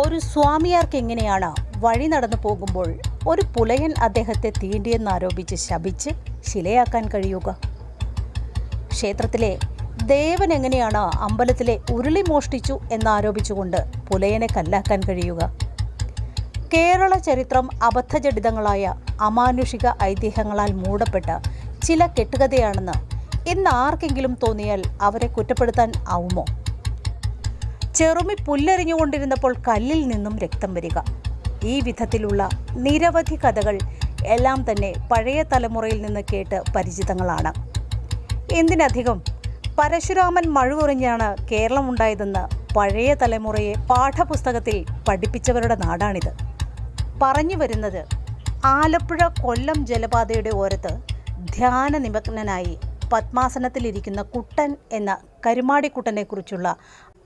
ഒരു സ്വാമിയാർക്ക് എങ്ങനെയാണ് വഴി നടന്നു പോകുമ്പോൾ ഒരു പുലയൻ അദ്ദേഹത്തെ തീണ്ടിയെന്നാരോപിച്ച് ശപിച്ച് ശിലയാക്കാൻ കഴിയുക? ക്ഷേത്രത്തിലെ ദേവൻ എങ്ങനെയാണ് അമ്പലത്തിലെ ഉരുളി മോഷ്ടിച്ചു എന്നാരോപിച്ചുകൊണ്ട് പുലയനെ കല്ലാക്കാൻ കഴിയുക? കേരള ചരിത്രം അബദ്ധജടിതങ്ങളായ അമാനുഷിക ഐതിഹ്യങ്ങളാൽ മൂടപ്പെട്ട ചില കെട്ടുകഥയാണെന്ന് ഇന്ന് ആർക്കെങ്കിലും തോന്നിയാൽ അവരെ കുറ്റപ്പെടുത്താൻ ആവുമോ? ചെറുമി പുല്ലെറിഞ്ഞുകൊണ്ടിരുന്നപ്പോൾ കല്ലിൽ നിന്നും രക്തം വരിക. ഈ വിധത്തിലുള്ള നിരവധി കഥകൾ എല്ലാം തന്നെ പഴയ തലമുറയിൽ നിന്ന് കേട്ട് പരിചിതങ്ങളാണ്. എന്തിനധികം പരശുരാമൻ മഴുകുറിഞ്ഞാണ് കേരളം ഉണ്ടായതെന്ന് പഴയ തലമുറയെ പാഠപുസ്തകത്തിൽ പഠിപ്പിച്ചവരുടെ നാടാണിത്. പറഞ്ഞു വരുന്നത് ആലപ്പുഴ കൊല്ലം ജലപാതയുടെ ഓരത്ത് ധ്യാന നിമഗ്നനായി പത്മാസനത്തിലിരിക്കുന്ന കുട്ടൻ എന്ന കരുമാടിക്കുട്ടനെക്കുറിച്ചുള്ള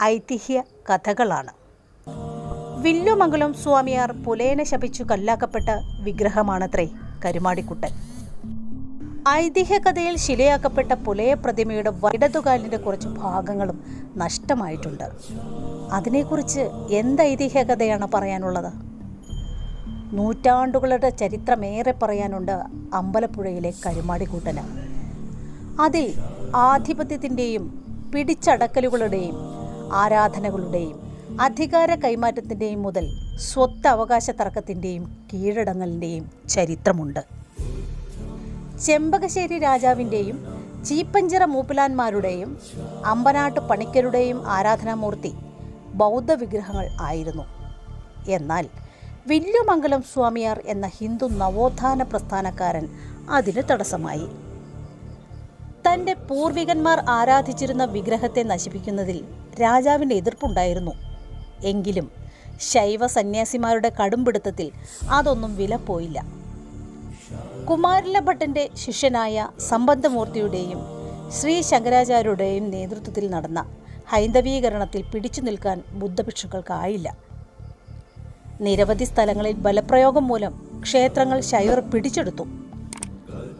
ഐതിഹ്യ കഥകളാണ്. വില്ലുമംഗലം സ്വാമിയാർ പുലേനെ ശപിച്ചു കല്ലാക്കപ്പെട്ട വിഗ്രഹമാണത്രേ കരുമാടിക്കുട്ടൻ. ഐതിഹ്യകഥയിൽ ശിലയാക്കപ്പെട്ട പുലയ പ്രതിമയുടെ വൈടതുകാലിന്റെ കുറച്ച് ഭാഗങ്ങളും നഷ്ടമായിട്ടുണ്ട്. അതിനെക്കുറിച്ച് എന്ത് ഐതിഹ്യകഥയാണ് പറയാനുള്ളത്? നൂറ്റാണ്ടുകളുടെ ചരിത്രമേറെ പറയാനുണ്ട് അമ്പലപ്പുഴയിലെ കരുമാടിക്കൂട്ടന്. അതിൽ ആധിപത്യത്തിന്റെയും പിടിച്ചടക്കലുകളുടെയും ആരാധനകളുടെയും അധികാര കൈമാറ്റത്തിന്റെയും മുതൽ സ്വത്ത് അവകാശ തർക്കത്തിന്റെയും കീഴടങ്ങലിന്റെയും ചരിത്രമുണ്ട്. ചെമ്പകശ്ശേരി രാജാവിന്റെയും ചീപ്പഞ്ചിറ മൂപ്പിലാന്മാരുടെയും അമ്പനാട്ട് പണിക്കരുടെയും ആരാധനാമൂർത്തി ബൗദ്ധ വിഗ്രഹങ്ങൾ ആയിരുന്നു. എന്നാൽ വില്ലുമംഗലം സ്വാമിയാർ എന്ന ഹിന്ദു നവോത്ഥാന പ്രസ്ഥാനക്കാരൻ അതിന് തടസ്സമായി. തന്റെ പൂർവികന്മാർ ആരാധിച്ചിരുന്ന വിഗ്രഹത്തെ നശിപ്പിക്കുന്നതിൽ രാജാവിന്റെ എതിർപ്പുണ്ടായിരുന്നു. എങ്കിലും ശൈവ സന്യാസിമാരുടെ കടുംപിടുത്തത്തിൽ അതൊന്നും വിലപ്പോയില്ല പോയില്ല. ഭട്ടന്റെ ശിഷ്യനായ സമ്പന്തമൂർത്തിയുടെയും ശ്രീ ശങ്കരാചാര്യരുടെയും നേതൃത്വത്തിൽ നടന്ന ഹൈന്ദവീകരണത്തിൽ പിടിച്ചു നിൽക്കാൻ ബുദ്ധഭിക്ഷുക്കൾക്കായില്ല. നിരവധി സ്ഥലങ്ങളിൽ ബലപ്രയോഗം മൂലം ക്ഷേത്രങ്ങൾ ശൈവർ പിടിച്ചെടുത്തു.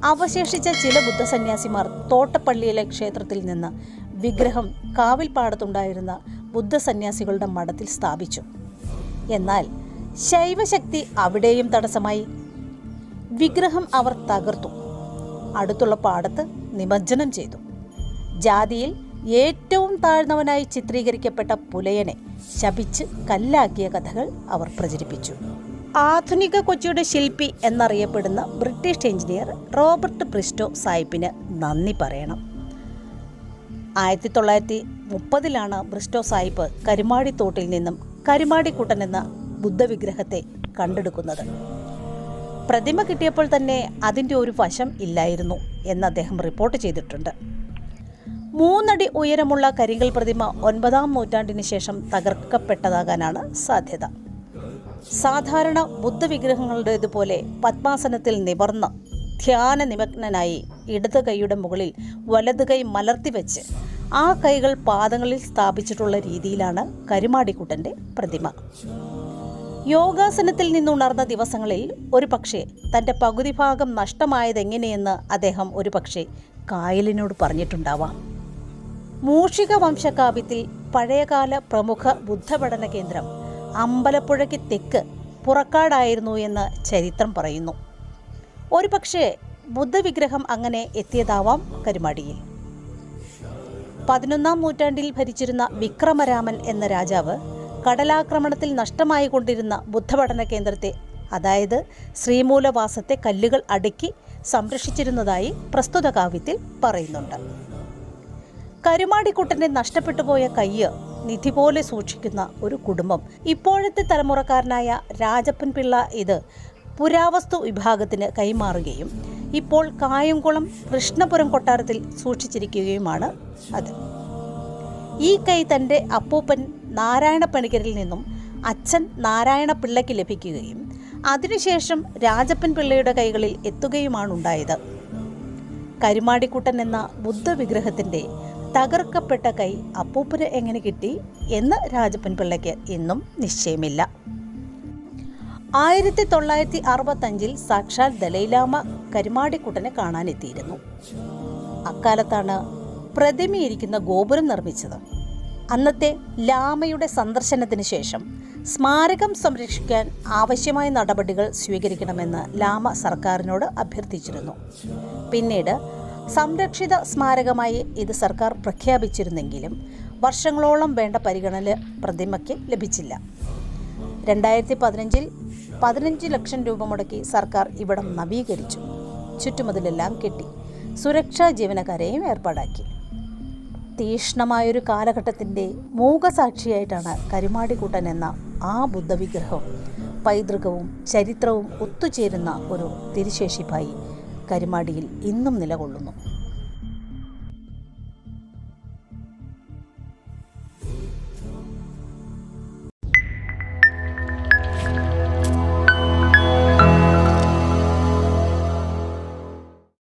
അവശേഷിച്ച ചില ബുദ്ധസന്യാസിമാർ തോട്ടപ്പള്ളിയിലെ ക്ഷേത്രത്തിൽ നിന്ന് വിഗ്രഹം കാവിൽപ്പാടത്തുണ്ടായിരുന്ന ബുദ്ധസന്യാസികളുടെ മഠത്തിൽ സ്ഥാപിച്ചു. എന്നാൽ ശൈവശക്തി അവിടെയും തടസ്സമായി. വിഗ്രഹം അവർ തകർത്തു. അടുത്തുള്ള പാടത്ത് നിമജ്ജനം ചെയ്തു. ജാതിയിൽ ഏറ്റവും താഴ്ന്നവനായി ചിത്രീകരിക്കപ്പെട്ട പുലയനെ ശപിച്ച് കല്ലാക്കിയ കഥകൾ അവർ പ്രചരിപ്പിച്ചു. ആധുനിക കൊച്ചിയുടെ ശില്പി എന്നറിയപ്പെടുന്ന ബ്രിട്ടീഷ് എഞ്ചിനീയർ റോബർട്ട് ബ്രിസ്റ്റോ സാഹിബിന് നന്ദി പറയണം. ആയിരത്തി തൊള്ളായിരത്തി മുപ്പതിലാണ് ബ്രിസ്റ്റോ സാഹിബ് കരുമാടിത്തോട്ടിൽ നിന്നും കരുമാടിക്കുട്ടൻ എന്ന ബുദ്ധവിഗ്രഹത്തെ കണ്ടെടുക്കുന്നത്. പ്രതിമ കിട്ടിയപ്പോൾ തന്നെ അതിന്റെ ഒരു വശം ഇല്ലായിരുന്നു എന്ന് അദ്ദേഹം റിപ്പോർട്ട് ചെയ്തിട്ടുണ്ട്. മൂന്നടി ഉയരമുള്ള കരിങ്കൽ പ്രതിമ ഒൻപതാം നൂറ്റാണ്ടിന് ശേഷം തകർക്കപ്പെട്ടതാകാനാണ് സാധ്യത. സാധാരണ ബുദ്ധവിഗ്രഹങ്ങളുടേതുപോലെ പത്മാസനത്തിൽ നിവർന്ന് ധ്യാന നിമഗ്നനായി ഇടത് കൈയുടെ മുകളിൽ വലത് കൈ മലർത്തി വെച്ച് ആ കൈകൾ പാദങ്ങളിൽ സ്ഥാപിച്ചിട്ടുള്ള രീതിയിലാണ് കരുമാടിക്കുട്ടന്റെ പ്രതിമ. യോഗാസനത്തിൽ നിന്നുണർന്ന ദിവസങ്ങളിൽ ഒരു പക്ഷേ തന്റെ പകുതി ഭാഗം നഷ്ടമായതെങ്ങനെയെന്ന് അദ്ദേഹം ഒരു പക്ഷേ കായലിനോട് പറഞ്ഞിട്ടുണ്ടാവാം. മൂഷിക വംശകാവ്യത്തിൽ പഴയകാല പ്രമുഖ ബുദ്ധപഠന കേന്ദ്രം അമ്പലപ്പുഴയ്ക്ക് തെക്ക് പുറക്കാടായിരുന്നു എന്ന് ചരിത്രം പറയുന്നു. ഒരു പക്ഷേ ബുദ്ധവിഗ്രഹം അങ്ങനെ എത്തിയതാവാം കരുമാടിയിൽ. പതിനൊന്നാം നൂറ്റാണ്ടിൽ ഭരിച്ചിരുന്ന വിക്രമരാമൻ എന്ന രാജാവ് കടലാക്രമണത്തിൽ നഷ്ടമായി കൊണ്ടിരുന്ന ബുദ്ധപഠന കേന്ദ്രത്തെ അതായത് ശ്രീമൂലവാസത്തെ കല്ലുകൾ അടുക്കി സംരക്ഷിച്ചിരുന്നതായി പ്രസ്തുത കാവ്യത്തിൽ പറയുന്നുണ്ട്. കരുമാടിക്കുട്ടന്റെ നഷ്ടപ്പെട്ടുപോയ കയ്യ് നിധി പോലെ സൂക്ഷിക്കുന്ന ഒരു കുടുംബം. ഇപ്പോഴത്തെ തലമുറക്കാരനായ രാജപ്പൻ പിള്ള ഇത് പുരാവസ്തു വിഭാഗത്തിന് കൈമാറുകയും ഇപ്പോൾ കായംകുളം കൃഷ്ണപുരം കൊട്ടാരത്തിൽ സൂക്ഷിച്ചിരിക്കുകയുമാണ് അത്. ഈ കൈ തന്റെ അപ്പൂപ്പൻ നാരായണ പണിക്കരിൽ നിന്നും അച്ഛൻ നാരായണ പിള്ളയ്ക്ക് ലഭിക്കുകയും അതിനുശേഷം രാജപ്പൻ പിള്ളയുടെ കൈകളിൽ എത്തുകയുമാണ് ഉണ്ടായത് കരുമാടിക്കുട്ടൻ എന്ന ബുദ്ധവിഗ്രഹത്തിന്റെ തകർക്കപ്പെട്ട കൈ അപ്പൂപ്പന് എങ്ങനെ കിട്ടി എന്ന് രാജപ്പൻ പിള്ളയ്ക്ക് ഇന്നും നിശ്ചയമില്ല. ആയിരത്തി തൊള്ളായിരത്തി അറുപത്തഞ്ചിൽ സാക്ഷാൽ ദലൈലാമ കരുമാടിക്കുട്ടനെ കാണാനെത്തിയിരുന്നു. അക്കാലത്താണ് പ്രതിമയിരിക്കുന്ന ഗോപുരം നിർമ്മിച്ചത്. അന്നത്തെ ലാമയുടെ സന്ദർശനത്തിന് ശേഷം സ്മാരകം സംരക്ഷിക്കാൻ ആവശ്യമായ നടപടികൾ സ്വീകരിക്കണമെന്ന് ലാമ സർക്കാരിനോട് അഭ്യർത്ഥിച്ചിരുന്നു. പിന്നീട് സംരക്ഷിത സ്മാരകമായി ഇത് സർക്കാർ പ്രഖ്യാപിച്ചിരുന്നെങ്കിലും വർഷങ്ങളോളം വേണ്ട പരിഗണന പ്രതിമയ്ക്ക് ലഭിച്ചില്ല. രണ്ടായിരത്തി പതിനഞ്ചിൽ പതിനഞ്ച് ലക്ഷം രൂപ മുടക്കി സർക്കാർ ഇവിടം നവീകരിച്ചു. ചുറ്റുമതിലെല്ലാം കെട്ടി സുരക്ഷാ ജീവനക്കാരെയും ഏർപ്പാടാക്കി. തീഷ്ണമായൊരു കാലഘട്ടത്തിന്റെ മൂകസാക്ഷിയായിട്ടാണ് കരുമാടിക്കൂട്ടൻ എന്ന ആ ബുദ്ധവിഗ്രഹം പൈതൃകവും ചരിത്രവും ഒത്തുചേരുന്ന ഒരു തിരുശേഷിപ്പായി കരുമാടിയിൽ ഇന്നും നിലകൊള്ളുന്നു